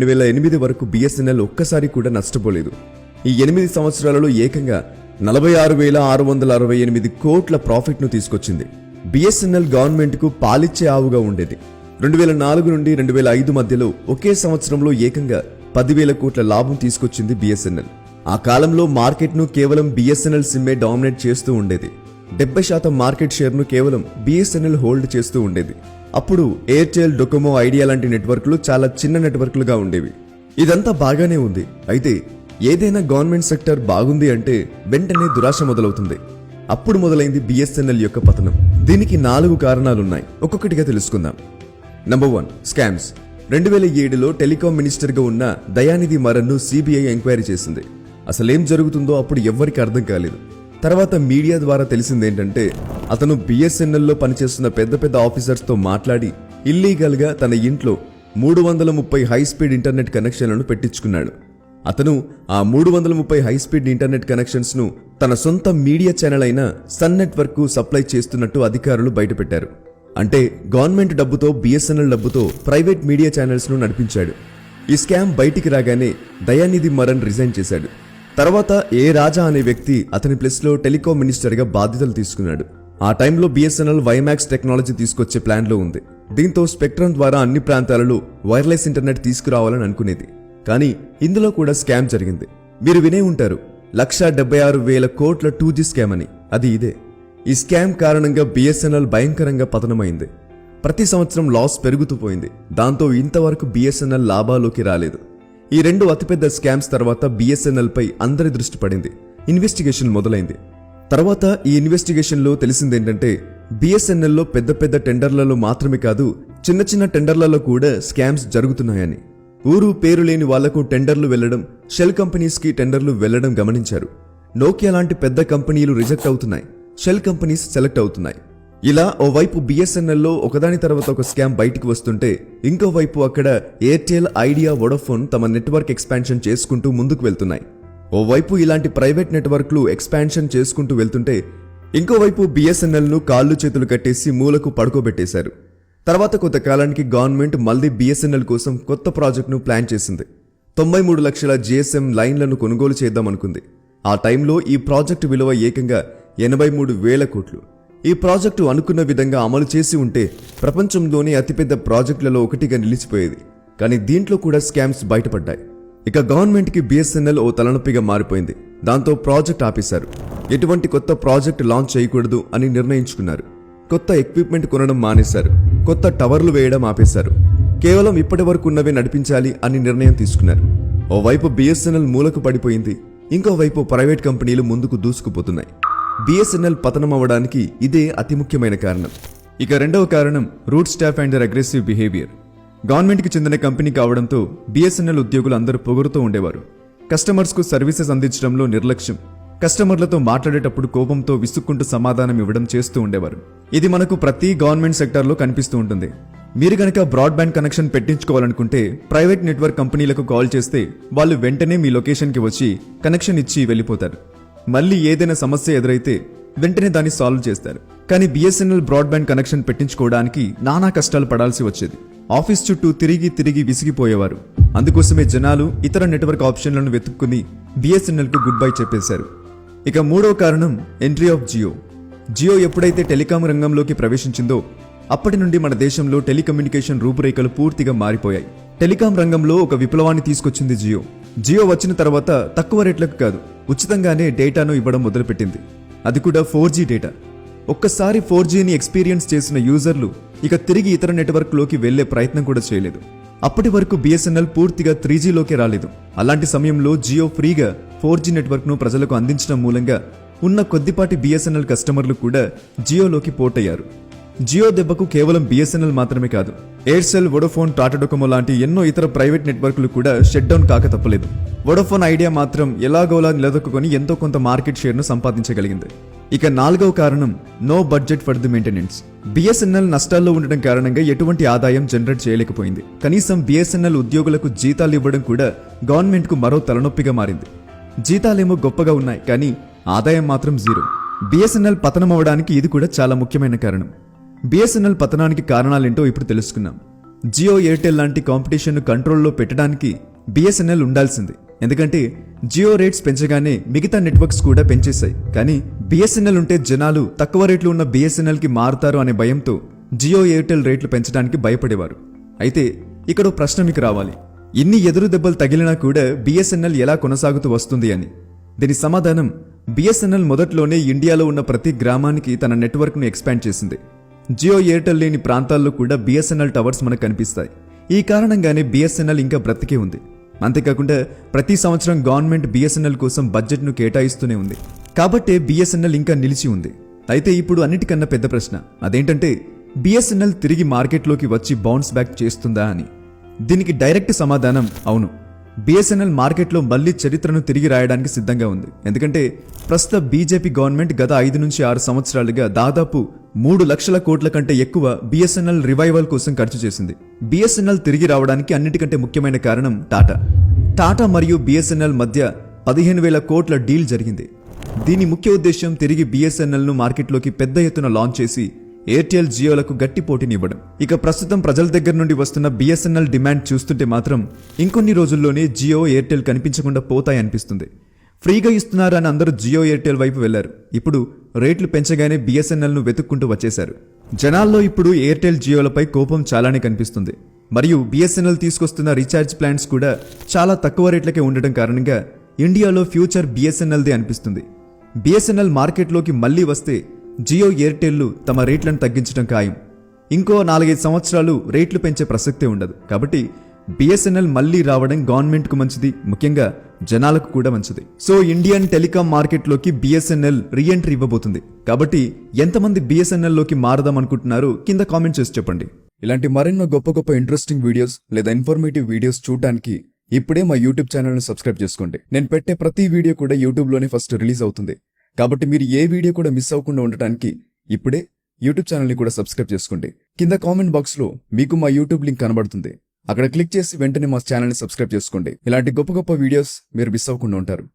రెండు వేల ఎనిమిది వరకు బిఎస్ఎన్ఎల్ ఒక్కసారి కూడా నష్టపోలేదు. ఈ ఎనిమిది సంవత్సరాలలో ఏకంగా నలభై ఆరు వేల ఆరు వందల అరవై ఎనిమిది కోట్ల ప్రాఫిట్ను తీసుకొచ్చింది. బిఎస్ఎన్ఎల్ గవర్నమెంట్కు పాలిచ్చే ఆవుగా ఉండేది. రెండు వేల నాలుగు నుండి రెండు వేల ఐదు మధ్యలో ఒకే సంవత్సరంలో ఏకంగా పదివేల కోట్ల లాభం తీసుకొచ్చింది బిఎస్ఎన్ఎల్ ఆ కాలంలో మార్కెట్ను కేవలం బిఎస్ఎన్ఎల్ సిమ్మే డామినేట్ చేస్తూ ఉండేది. డెబ్బై శాతం మార్కెట్ షేర్ను కేవలం బిఎస్ఎన్ఎల్ హోల్డ్ చేస్తూ ఉండేది. అప్పుడు ఎయిర్టెల్ డొకోమో ఐడియా లాంటి నెట్వర్క్లు చాలా చిన్న నెట్వర్క్లుగా ఉండేవి. ఇదంతా బాగానే ఉంది. అయితే ఏదైనా గవర్నమెంట్ సెక్టర్ బాగుంది అంటే వెంటనే దురాశ మొదలవుతుంది. అప్పుడు మొదలైంది బిఎస్ఎన్ఎల్ యొక్క పతనం. దీనికి నాలుగు కారణాలున్నాయి. ఒక్కొక్కటిగా తెలుసుకుందాం. నంబర్ వన్ స్కామ్స్ రెండు వేల ఏడులో టెలికాం మినిస్టర్గా ఉన్న దయానిధి మరన్ను సిబిఐ ఎంక్వైరీ చేసింది. అసలేం జరుగుతుందో అప్పుడు ఎవ్వరికి అర్థం కాలేదు. తర్వాత మీడియా ద్వారా తెలిసిందేంటంటే అతను బిఎస్ఎన్ఎల్లో పనిచేస్తున్న పెద్ద పెద్ద ఆఫీసర్స్తో మాట్లాడి ఇల్లీగల్గా తన ఇంట్లో మూడు వందల ముప్పై హై స్పీడ్ ఇంటర్నెట్ కనెక్షన్లను పెట్టించుకున్నాడు. అతను ఆ మూడు వందల ముప్పై హై స్పీడ్ ఇంటర్నెట్ కనెక్షన్స్ను తన సొంత మీడియా ఛానల్ అయిన సన్ నెట్వర్క్ సప్లై చేస్తున్నట్టు అధికారులు బయటపెట్టారు. అంటే గవర్నమెంట్ డబ్బుతో బిఎస్ఎన్ఎల్ డబ్బుతో ప్రైవేట్ మీడియా ఛానల్స్ను నడిపించాడు. ఈ స్కామ్ బయటికి రాగానే దయానిధి మరణ్ రిజైన్ చేశాడు. తర్వాత ఏ రాజా అనే వ్యక్తి అతని ప్లేస్లో టెలికాం మినిస్టర్గా బాధ్యతలు తీసుకున్నాడు. ఆ టైంలో బిఎస్ఎన్ఎల్ వైమాక్స్ టెక్నాలజీ తీసుకొచ్చే ప్లాన్లో ఉంది. దీంతో స్పెక్ట్రమ్ ద్వారా అన్ని ప్రాంతాలలో వైర్లెస్ ఇంటర్నెట్ తీసుకురావాలని అనుకునేది. కానీ ఇందులో కూడా స్కామ్ జరిగింది. మీరు వినే ఉంటారు లక్ష డెబ్బై ఆరు వేల కోట్ల టూ జీ స్కామ్ అని. అది ఇదే. ఈ స్కామ్ కారణంగా బిఎస్ఎన్ఎల్ భయంకరంగా పతనమైంది. ప్రతి సంవత్సరం లాస్ పెరుగుతూ పోయింది. దాంతో ఇంతవరకు బిఎస్ఎన్ఎల్ లాభాలోకి రాలేదు. ఈ రెండు అతిపెద్ద స్కామ్స్ తర్వాత బిఎస్ఎన్ఎల్ పై అందరి దృష్టి పడింది. ఇన్వెస్టిగేషన్ మొదలైంది. తర్వాత ఈ ఇన్వెస్టిగేషన్లో తెలిసిందేంటంటే బిఎస్ఎన్ఎల్లో పెద్ద పెద్ద టెండర్లలో మాత్రమే కాదు చిన్న చిన్న టెండర్లలో కూడా స్కామ్స్ జరుగుతున్నాయని. ఊరు పేరు లేని వాళ్ళకు టెండర్లు వెళ్ళడం షెల్ కంపెనీస్కి టెండర్లు వెళ్ళడం గమనించారు. నోకియా లాంటి పెద్ద కంపెనీలు రిజెక్ట్ అవుతున్నాయి. షెల్ కంపెనీస్ సెలెక్ట్ అవుతున్నాయి. ఇలా ఓవైపు బిఎస్ఎన్ఎల్లో ఒకదాని తర్వాత ఒక స్కామ్ బయటికి వస్తుంటే ఇంకోవైపు అక్కడ ఎయిర్టెల్ ఐడియా వొడోఫోన్ తమ నెట్వర్క్ ఎక్స్పాన్షన్ చేసుకుంటూ ముందుకు వెళ్తున్నాయి. ఓవైపు ఇలాంటి ప్రైవేట్ నెట్వర్క్లు ఎక్స్పాన్షన్ చేసుకుంటూ వెళ్తుంటే ఇంకోవైపు బిఎస్ఎన్ఎల్ను కాళ్ళు చేతులు కట్టేసి మూలకు పడుకోబెట్టేశారు. తర్వాత కొంతకాలానికి గవర్నమెంట్ మళ్ళీ బిఎస్ఎన్ఎల్ కోసం కొత్త ప్రాజెక్టును ప్లాన్ చేసింది. తొంభై మూడు లక్షల జిఎస్ఎం లైన్లను కొనుగోలు చేద్దామనుకుంది. ఆ టైంలో ఈ ప్రాజెక్టు విలువ ఏకంగా ఎనభై మూడు వేల కోట్లు. ఈ ప్రాజెక్టు అనుకున్న విధంగా అమలు చేసి ఉంటే ప్రపంచంలోనే అతిపెద్ద ప్రాజెక్టులలో ఒకటిగా నిలిచిపోయేది. కానీ దీంట్లో కూడా స్కామ్స్ బయటపడ్డాయి. ఇక గవర్నమెంట్కి బిఎస్ఎన్ఎల్ ఓ తలనొప్పిగా మారిపోయింది. దాంతో ప్రాజెక్ట్ ఆపేశారు. ఎటువంటి కొత్త ప్రాజెక్ట్ లాంచ్ చేయకూడదు అని నిర్ణయించుకున్నారు. కొత్త ఎక్విప్మెంట్ కొనడం మానేశారు. కొత్త టవర్లు వేయడం ఆపేశారు. కేవలం ఇప్పటి వరకు ఉన్నవే నడిపించాలి అని నిర్ణయం తీసుకున్నారు. ఓవైపు బిఎస్ఎన్ఎల్ మూలకు పడిపోయింది. ఇంకోవైపు ప్రైవేట్ కంపెనీలు ముందుకు దూసుకుపోతున్నాయి. బిఎస్ఎన్ఎల్ పతనం అవ్వడానికి ఇదే అతి ముఖ్యమైన కారణం. ఇక రెండవ కారణం rude staff and their aggressive behaviour. గవర్నమెంట్కి చెందిన కంపెనీ కావడంతో బిఎస్ఎన్ఎల్ ఉద్యోగులు అందరూ పొగురుతూ ఉండేవారు. కస్టమర్స్కు సర్వీసెస్ అందించడంలో నిర్లక్ష్యం. కస్టమర్లతో మాట్లాడేటప్పుడు కోపంతో విసుక్కుంటూ సమాధానం ఇవ్వడం చేస్తూ ఉండేవారు. ఇది మనకు ప్రతి గవర్నమెంట్ సెక్టార్లో కనిపిస్తూ ఉంటుంది. మీరు గనక బ్రాడ్బ్యాండ్ కనెక్షన్ పెట్టించుకోవాలనుకుంటే ప్రైవేట్ నెట్వర్క్ కంపెనీలకు కాల్ చేస్తే వాళ్ళు వెంటనే మీ లొకేషన్కి వచ్చి కనెక్షన్ ఇచ్చి వెళ్ళిపోతారు. మళ్ళీ ఏదైనా సమస్య ఎదురైతే వెంటనే దాన్ని సాల్వ్ చేస్తారు. కానీ బిఎస్ఎన్ఎల్ బ్రాడ్బ్యాండ్ కనెక్షన్ పెట్టించుకోవడానికి నానా కష్టాలు పడాల్సి వచ్చేది. ఆఫీస్ చుట్టూ తిరిగి తిరిగి విసిగిపోయేవారు. అందుకోసమే జనాలు ఇతర నెట్వర్క్ ఆప్షన్లను వెతుక్కుని బిఎస్ఎన్ఎల్కు గుడ్ బై చెప్పేశారు. ఇక మూడో కారణం ఎంట్రీ ఆఫ్ జియో జియో ఎప్పుడైతే టెలికాం రంగంలోకి ప్రవేశించిందో అప్పటి నుండి మన దేశంలో టెలికమ్యూనికేషన్ రూపురేఖలు పూర్తిగా మారిపోయాయి. టెలికాం రంగంలో ఒక విప్లవాన్ని తీసుకొచ్చింది జియో జియో వచ్చిన తర్వాత తక్కువ రేట్లకు కాదు ఉచితంగానే డేటాను ఇవ్వడం మొదలుపెట్టింది. అది కూడా ఫోర్ జీ డేటా ఒక్కసారి ఫోర్ జీని ఎక్స్పీరియన్స్ చేసిన యూజర్లు ఇక తిరిగి ఇతర నెట్వర్క్లోకి వెళ్ళే ప్రయత్నం కూడా చేయలేదు. అప్పటి వరకు బిఎస్ఎన్ఎల్ పూర్తిగా త్రీ జీలోకి రాలేదు. అలాంటి సమయంలో జియో ఫ్రీగా ఫోర్ జీ నెట్వర్క్ను ప్రజలకు అందించడం మూలంగా ఉన్న కొద్దిపాటి బిఎస్ఎన్ఎల్ కస్టమర్లు కూడా జియోలోకి పోటయ్యారు. జియో దెబ్బకు కేవలం బిఎస్ఎన్ఎల్ మాత్రమే కాదు ఎయిర్సెల్ వొడోఫోన్ టాటాడొకమో లాంటి ఎన్నో ఇతర ప్రైవేట్ నెట్వర్క్లు కూడా షట్ డౌన్ కాక తప్పలేదు వొడోఫోన్ ఐడియా మాత్రం ఎలాగోలా నిలదొక్కుని ఎంతో కొంత మార్కెట్ షేర్ను సంపాదించగలిగింది. ఇక నాలుగవ కారణం no budget for the maintenance. BSNL నష్టాల్లో ఉండడం కారణంగా ఎటువంటి ఆదాయం జనరేట్ చేయలేకపోయింది. కనీసం బిఎస్ఎన్ఎల్ ఉద్యోగులకు జీతాలు ఇవ్వడం కూడా గవర్నమెంట్కు మరో తలనొప్పిగా మారింది. జీతాలేమో గొప్పగా ఉన్నాయి కానీ ఆదాయం మాత్రం జీరో. బిఎస్ఎన్ఎల్ పతనం అవడానికి ఇది కూడా చాలా ముఖ్యమైన కారణం. బిఎస్ఎన్ఎల్ పతనానికి కారణాలేంటో ఇప్పుడు తెలుసుకున్నాం జియో ఎయిర్టెల్ లాంటి కాంపిటీషన్ను కంట్రోల్లో పెట్టడానికి బిఎస్ఎన్ఎల్ ఉండాల్సింది. ఎందుకంటే జియో రేట్స్ పెంచగానే మిగతా నెట్వర్క్స్ కూడా పెంచేశాయి. కానీ బిఎస్ఎన్ఎల్ ఉంటే జనాలు తక్కువ రేట్లు ఉన్న బిఎస్ఎన్ఎల్కి మారుతారు అనే భయంతో జియో ఎయిర్టెల్ రేట్లు పెంచడానికి భయపడేవారు. అయితే ఇక్కడ ప్రశ్న మీకు రావాలి. ఇన్ని ఎదురు దెబ్బలు తగిలినా కూడా బిఎస్ఎన్ఎల్ ఎలా కొనసాగుతూ వస్తుంది అని. దీని సమాధానం బిఎస్ఎన్ఎల్ మొదట్లోనే ఇండియాలో ఉన్న ప్రతి గ్రామానికి తన నెట్వర్క్ను ఎక్స్పాండ్ చేసింది. జియో ఎయిర్టెల్ లేని ప్రాంతాల్లో కూడా బిఎస్ఎన్ఎల్ టవర్స్ మనకు కనిపిస్తాయి. ఈ కారణంగానే బిఎస్ఎన్ఎల్ ఇంకా బ్రతికే ఉంది. అంతేకాకుండా ప్రతి సంవత్సరం గవర్నమెంట్ బిఎస్ఎన్ఎల్ కోసం బడ్జెట్ను కేటాయిస్తూనే ఉంది. కాబట్టే బిఎస్ఎన్ఎల్ ఇంకా నిలిచి ఉంది. అయితే ఇప్పుడు అన్నిటికన్నా పెద్ద ప్రశ్న. అదేంటంటే బిఎస్ఎన్ఎల్ తిరిగి మార్కెట్లోకి వచ్చి బౌన్స్ బ్యాక్ చేస్తుందా అని. దీనికి డైరెక్ట్ సమాధానం అవును. బిఎస్ఎన్ఎల్ మార్కెట్లో మళ్ళీ చరిత్రను తిరిగి రాయడానికి సిద్ధంగా ఉంది. ఎందుకంటే ప్రస్తుత బీజేపీ గవర్నమెంట్ గత ఐదు నుంచి ఆరు సంవత్సరాలుగా దాదాపు మూడు లక్షల కోట్ల కంటే ఎక్కువ బిఎస్ఎన్ఎల్ రివైవల్ కోసం ఖర్చు చేసింది. బిఎస్ఎన్ఎల్ తిరిగి రావడానికి అన్నిటికంటే ముఖ్యమైన కారణం టాటా. టాటా మరియు బిఎస్ఎన్ఎల్ మధ్య పదిహేను వేల కోట్ల డీల్ జరిగింది. దీని ముఖ్య ఉద్దేశం తిరిగి బీఎస్ఎన్ఎల్ను మార్కెట్లోకి పెద్ద ఎత్తున లాంచ్ చేసి ఎయిర్టెల్ జియోలకు గట్టి పోటీనివ్వడం. ఇక ప్రస్తుతం ప్రజల దగ్గర నుండి వస్తున్న బిఎస్ఎన్ఎల్ డిమాండ్ చూస్తుంటే మాత్రం ఇంకొన్ని రోజుల్లోనే జియో ఎయిర్టెల్ కనిపించకుండా పోతాయనిపిస్తుంది ఫ్రీగా ఇస్తున్నారని అని అందరూ జియో ఎయిర్టెల్ వైపు వెళ్ళారు. ఇప్పుడు రేట్లు పెంచగానే బిఎస్ఎన్ఎల్ను వెతుక్కుంటూ వచ్చేశారు. జనాల్లో ఇప్పుడు ఎయిర్టెల్ జియోలపై కోపం చాలానే కనిపిస్తుంది. మరియు బిఎస్ఎన్ఎల్ తీసుకొస్తున్న రీఛార్జ్ ప్లాన్స్ కూడా చాలా తక్కువ రేట్లకే ఉండటం కారణంగా ఇండియాలో ఫ్యూచర్ బిఎస్ఎన్ఎల్దే అనిపిస్తుంది. బిఎస్ఎన్ఎల్ మార్కెట్లోకి మళ్ళీ వస్తే జియో ఎయిర్టెల్లు తమ రేట్లను తగ్గించడం ఖాయం. ఇంకో నాలుగైదు సంవత్సరాలు రేట్లు పెంచే ప్రసక్తే ఉండదు. కాబట్టి బిఎస్ఎన్ఎల్ మళ్ళీ రావడం గవర్నమెంట్కు మంచిది ముఖ్యంగా జనాలకు కూడా మంచిది. సో ఇండియన్ టెలికాం మార్కెట్లోకి బిఎస్ఎన్ఎల్ రీఎంట్రీ ఇవ్వబోతుంది. కాబట్టి ఎంతమంది బిఎస్ఎన్ఎల్లోకి మారదాం అనుకుంటున్నారు కింద కామెంట్ చేసి చెప్పండి. ఇలాంటి మరెన్నో గొప్ప గొప్ప ఇంట్రెస్టింగ్ వీడియోస్ లేదా ఇన్ఫర్మేటివ్ వీడియోస్ చూడడానికి ఇప్పుడే మా యూట్యూబ్ ఛానల్ని సబ్స్క్రైబ్ చేసుకోండి. నేను పెట్టే ప్రతి వీడియో కూడా యూట్యూబ్లోనే ఫస్ట్ రిలీజ్ అవుతుంది. కాబట్టి మీరు ఏ వీడియో కూడా మిస్ అవ్వకుండా ఉండటానికి ఇప్పుడే యూట్యూబ్ ఛానల్ని కూడా సబ్స్క్రైబ్ చేసుకోండి. కింద కామెంట్ బాక్స్లో మీకు మా యూట్యూబ్ లింక్ కనబడుతుంది. అక్కడ క్లిక్ చేసి వెంటనే మా ఛానల్ని సబ్స్క్రైబ్ చేసుకోండి. ఇలాంటి గొప్ప గొప్ప వీడియోస్ మీరు మిస్ అవ్వకుండా ఉంటారు.